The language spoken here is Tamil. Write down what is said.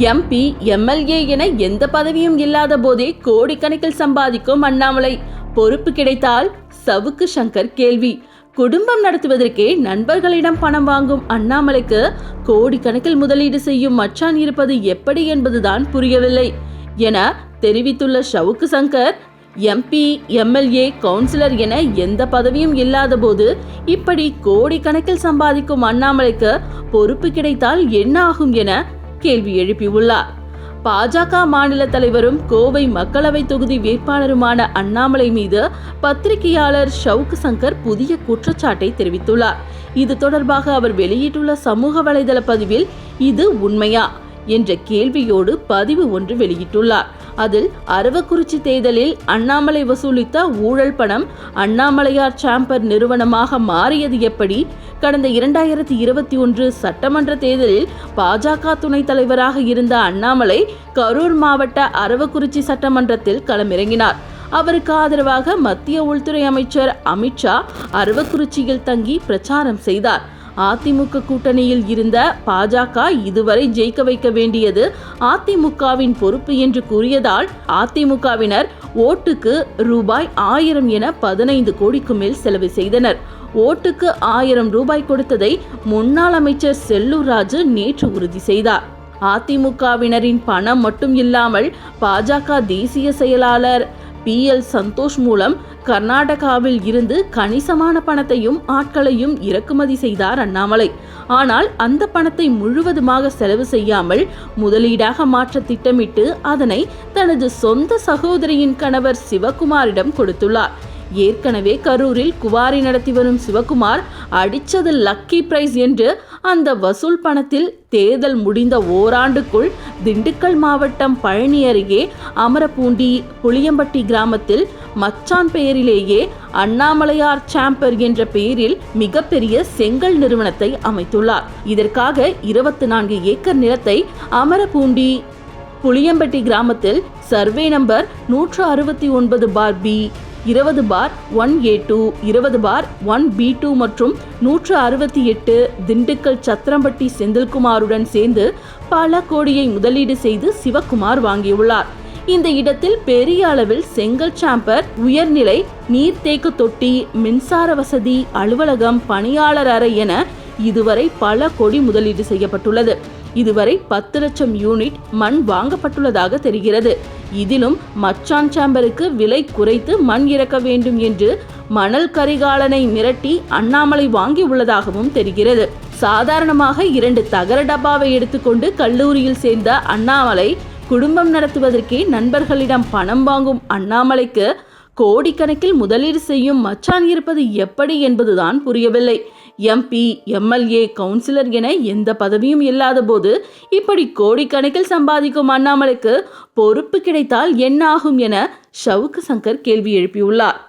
எம்பி எம்எல்ஏ என எந்த பதவியும் இல்லாத போதே கோடிக்கணக்கில் சம்பாதிக்கும் அண்ணாமலை. பொறுப்பு கிடைத்தால் சவுக்கு சங்கர் கேள்வி. குடும்பம் நடத்துவதற்கே நண்பர்களிடம் பணம் வாங்கும் அண்ணாமலைக்கு கோடிக்கணக்கில் முதலீடு செய்யும் மச்சான் இருப்பது எப்படி என்பதுதான் புரியவில்லை. என தெரிவித்துள்ள ஷவுக்கு சங்கர் எம்பி எம்எல்ஏ கவுன்சிலர் என எந்த பதவியும் இல்லாத போது இப்படி கோடிக்கணக்கில் சம்பாதிக்கும் அண்ணாமலைக்கு பொறுப்பு கிடைத்தால் என்ன ஆகும் என கேள்வி எழுப்பியுள்ளார். பாஜக மாநில தலைவரும் கோவை மக்களவை தொகுதி வேட்பாளருமான அண்ணாமலை மீது பத்திரிகையாளர் ஷவுக் சங்கர் புதிய குற்றச்சாட்டை தெரிவித்துள்ளார். இது தொடர்பாக அவர் வெளியிட்டுள்ள சமூக வலைதள பதிவில் இது உண்மையா? என்ற கேள்வியோடு பதிவு ஒன்று வெளியிட்டுள்ளார். அதில் அரவக்குறிச்சி தேர்தலில் அண்ணாமலை வசூலித்த ஊழல் பணம் அண்ணாமலையார் சாம்பர் நிறுவனமாக மாறியது எப்படி? கடந்த இரண்டாயிரத்தி இருபத்தி ஒன்று சட்டமன்ற தேர்தலில் பாஜக துணைத் தலைவராக இருந்த அண்ணாமலை கரூர் மாவட்ட அரவக்குறிச்சி சட்டமன்றத்தில் களமிறங்கினார். அவருக்கு ஆதரவாக மத்திய உள்துறை அமைச்சர் அமித்ஷா அரவக்குறிச்சியில் தங்கி பிரச்சாரம் செய்தார். அதிமுக கூட்டணியில் இருந்த பாஜக இதுவரை ஜெயிக்க வைக்க வேண்டியது அதிமுகவின் பொறுப்பு என்று கூறியதால் அதிமுகவினர் ஓட்டுக்கு ரூபாய் ஆயிரம் என பதினைந்து கோடிக்கு மேல் செலவு செய்தனர். ஓட்டுக்கு ஆயிரம் ரூபாய் கொடுத்ததை முன்னாள் அமைச்சர் செல்லூர் ராஜு நேற்று உறுதி செய்தார். அதிமுகவினரின் பணம் மட்டும் இல்லாமல் பாஜக தேசிய செயலாளர் பி எல் சந்தோஷ் மூலம் கர்நாடகாவில் இருந்து கணிசமான பணத்தையும் ஆட்களையும் இறக்குமதி செய்தார் அண்ணாமலை. ஆனால் அந்த பணத்தை முழுவதுமாக செலவு செய்யாமல் முதலீடாக மாற்ற திட்டமிட்டு அதனை தனது சொந்த சகோதரியின் கணவர் சிவகுமாரிடம் கொடுத்துள்ளார். ஏற்கனவே கரூரில் குவாரி நடத்தி வரும் சிவகுமார் அடித்தது லக்கி பிரைஸ் என்று அந்த வசூல் பணத்தில் தேர்தல் முடிந்த ஓராண்டுக்குள் திண்டுக்கல் மாவட்டம் பழனி அருகே அமரப்பூண்டி புளியம்பட்டி கிராமத்தில் மச்சான் பெயரிலேயே அண்ணாமலையார் சாம்பர் என்ற பெயரில் மிகப்பெரிய செங்கல் நிறுவனத்தை அமைத்துள்ளார். இதற்காக இருபத்தி நான்கு ஏக்கர் நிலத்தை அமரப்பூண்டி புளியம்பட்டி கிராமத்தில் சர்வே நம்பர் நூற்று அறுபத்தி ஒன்பது பார் பி இருபது பார் ஒன் ஏ டூ இருபது பார் ஒன் பி டூ மற்றும் நூற்று அறுபத்தி எட்டு திண்டுக்கல் சத்திரம்பட்டி செந்தில்குமாருடன் சேர்ந்து பல கோடியை முதலீடு செய்து சிவக்குமார் வாங்கியுள்ளார். இந்த இடத்தில் பெரிய அளவில் செங்கல் சாம்பர் உயர்நிலை நீர்த்தேக்க தொட்டி மின்சார வசதி அலுவலகம் பணியாளர் அறை என இதுவரை பல கோடி முதலீடு செய்யப்பட்டுள்ளது. இதுவரை பத்து லட்சம் யூனிட் மண் வாங்கப்பட்டுள்ளதாக தெரிகிறது. இதிலும் மச்சான் சாம்பருக்கு விலை குறைத்து மண் இறக்க வேண்டும் என்று மணல் கரிகாலனை மிரட்டி அண்ணாமலை வாங்கி உள்ளதாகவும் தெரிகிறது. சாதாரணமாக இரண்டு தகர டப்பாவை எடுத்துக்கொண்டு கல்லூரியில் சேர்ந்த அண்ணாமலை குடும்பம் நடத்துவதற்கே நண்பர்களிடம் பணம் வாங்கும் அண்ணாமலைக்கு கோடிக்கணக்கில் முதலீடு செய்யும் மச்சான் இருப்பது எப்படி என்பதுதான் புரியவில்லை. எம்பி எம்எல்ஏ கவுன்சிலர் என எந்த பதவியும் இல்லாத போது இப்படி கோடிக்கணக்கில் சம்பாதிக்கும் அண்ணாமலைக்கு பொறுப்பு கிடைத்தால் என்ன ஆகும் என ஷவுக்கு சங்கர் கேள்வி எழுப்பியுள்ளார்.